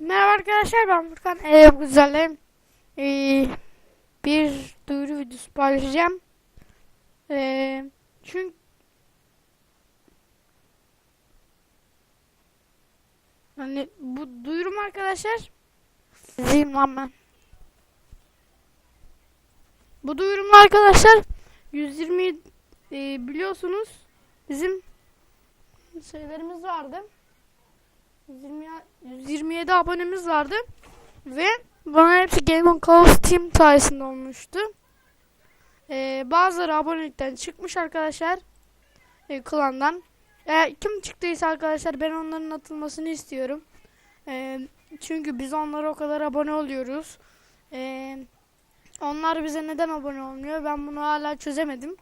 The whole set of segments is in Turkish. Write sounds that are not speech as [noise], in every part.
Merhaba arkadaşlar ben Furkan. Ee, güzelim. Ee, bir duyuru videosu paylaşacağım. Ee, çünkü hani bu duyurum arkadaşlar. İzleyeyim lan ben. Bu duyurum arkadaşlar 120 e, biliyorsunuz bizim şeylerimiz vardı. 120, 127 abonemiz vardı. Ve bana hepsi Game on Call Team sayesinde olmuştu. Ee, bazıları abonelikten çıkmış arkadaşlar. Ee, klandan. Eğer kim çıktıysa arkadaşlar ben onların atılmasını istiyorum. Ee, çünkü biz onlara o kadar abone oluyoruz. Ee, onlar bize neden abone olmuyor? Ben bunu hala çözemedim.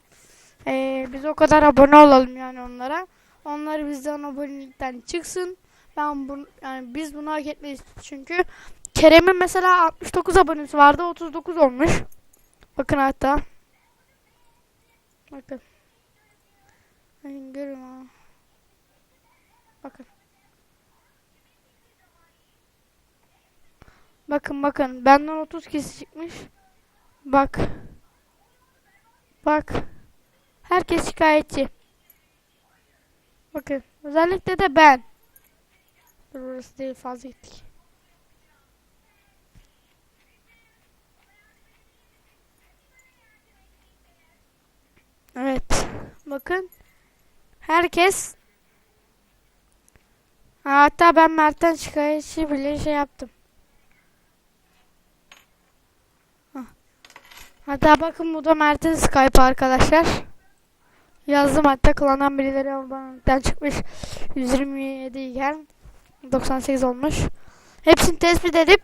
Ee, biz o kadar abone olalım yani onlara. Onlar bizden abonelikten çıksın. Ben bu yani biz bunu hak etmeyiz çünkü Kerem'in mesela 69 abonesi vardı 39 olmuş. Bakın hatta. Bakın. Bakın görün ha. Bakın. Bakın bakın benden 30 kişi çıkmış. Bak. Bak. Herkes şikayetçi. Bakın. Özellikle de ben. Dur burası değil fazla gittik. Evet. Bakın. Herkes Ha, Hatta ben Mert'ten şikayetçi bile şey yaptım. Hatta bakın bu da Mert'in Skype arkadaşlar. Yazdım hatta klandan birileri abonelikten çıkmış. 127 iken 98 olmuş. Hepsini tespit edip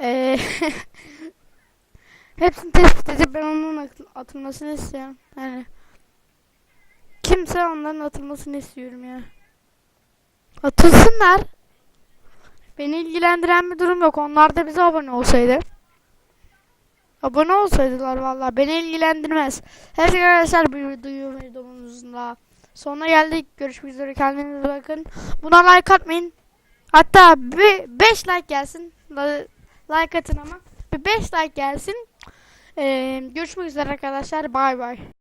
eee [laughs] hepsini tespit edip ben onun at- atılmasını istiyorum. Yani kimse onların atılmasını istiyorum ya. Atılsınlar. Beni ilgilendiren bir durum yok. Onlar da bize abone olsaydı. Abone olsaydılar vallahi beni ilgilendirmez. Evet arkadaşlar bu videoyu videomuzun da sonuna geldik. Görüşmek üzere. Kendinize bakın. Buna like atmayın. Hatta bir 5 like gelsin. Like atın ama. Bir 5 like gelsin. Ee, görüşmek üzere arkadaşlar. Bay bay.